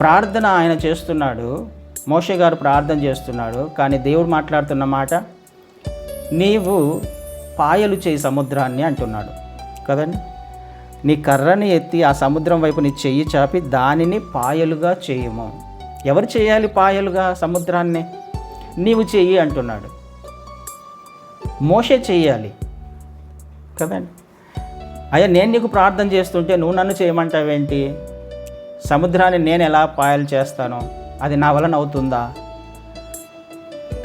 ప్రార్థన ఆయన చేస్తున్నాడు. మోషే గారు ప్రార్థన చేస్తున్నాడు. కానీ దేవుడు మాట్లాడుతున్న మాట నీవు పాయలు చేయి సముద్రాన్ని అంటున్నాడు. కదండి? నీ కర్రని ఎత్తి ఆ సముద్రం వైపు నీ చెయ్యి చాపి దానిని పాయలుగా చేయము. ఎవరు చేయాలి పాయలుగా సముద్రాన్ని? నీవు చెయ్యి అంటున్నాడు. మోషే చెయ్యాలి. కదండి? అయ్యా నేను నీకు ప్రార్థన చేస్తుంటే నువ్వు నన్ను చేయమంటావేంటి? సముద్రాన్ని నేను ఎలా పాయలు చేస్తాను అది నా వలన అవుతుందా?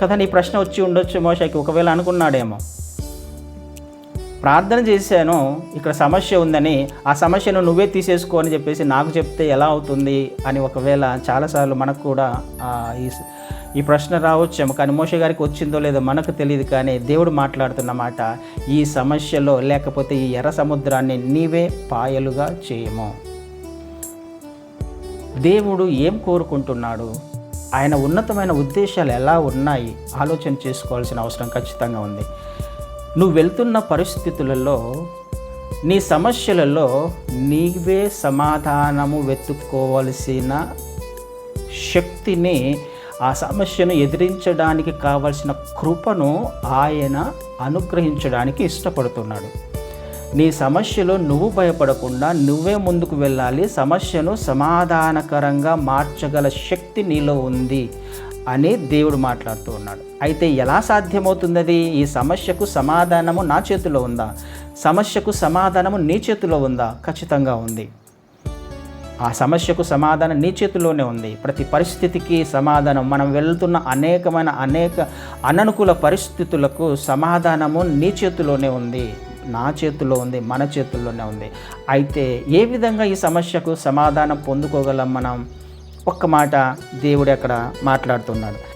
కదా నీ ప్రశ్న వచ్చి ఉండొచ్చు మోషకి ఒకవేళ అనుకున్నాడేమో. ప్రార్థన చేశాను ఇక్కడ సమస్య ఉందని ఆ సమస్యను నువ్వే తీసేసుకో అని చెప్పేసి నాకు చెప్తే ఎలా అవుతుంది అని ఒకవేళ చాలాసార్లు మనకు కూడా ఈ ఈ ప్రశ్న రావచ్చేమో కానీ మోషే గారికి వచ్చిందో లేదో మనకు తెలియదు కానీ దేవుడు మాట్లాడుతున్నమాట ఈ సమస్యలో లేకపోతే ఈ ఎర్ర సముద్రాన్ని నీవే పాయలుగా చేయము. దేవుడు ఏం కోరుకుంటున్నాడు? ఆయన ఉన్నతమైన ఉద్దేశాలు ఎలా ఉన్నాయి? ఆలోచన చేసుకోవాల్సిన అవసరం ఖచ్చితంగా ఉంది. నువ్వు వెళ్తున్న పరిస్థితులలో నీ సమస్యలలో నీవే సమాధానము వెతుక్కోవలసిన శక్తిని ఆ సమస్యను ఎదిరించడానికి కావలసిన కృపను ఆయన అనుగ్రహించడానికి ఇష్టపడుతున్నాడు. నీ సమస్యలో నువ్వు భయపడకుండా నువ్వే ముందుకు వెళ్ళాలి. సమస్యను సమాధానకరంగా మార్చగల శక్తి నీలో ఉంది అని దేవుడు మాట్లాడుతూ ఉన్నాడు. అయితే ఎలా సాధ్యమవుతున్నది? ఈ సమస్యకు సమాధానము నా చేతిలో ఉందా? సమస్యకు సమాధానము నీ చేతిలో ఉందా? ఖచ్చితంగా ఉంది. ఆ సమస్యకు సమాధానం నీ చేతిలోనే ఉంది. ప్రతి పరిస్థితికి సమాధానం మనం వెళ్తున్న అనేకమైన అనేక అననుకూల పరిస్థితులకు సమాధానము నీ చేతిలోనే ఉంది. నా చేతిలో ఉంది మన చేతుల్లోనే ఉంది. అయితే ఏ విధంగా ఈ సమస్యకు సమాధానం పొందుకోగలం మనం? ఒక్క మాట దేవుడు అక్కడ మాట్లాడుతున్నాడు.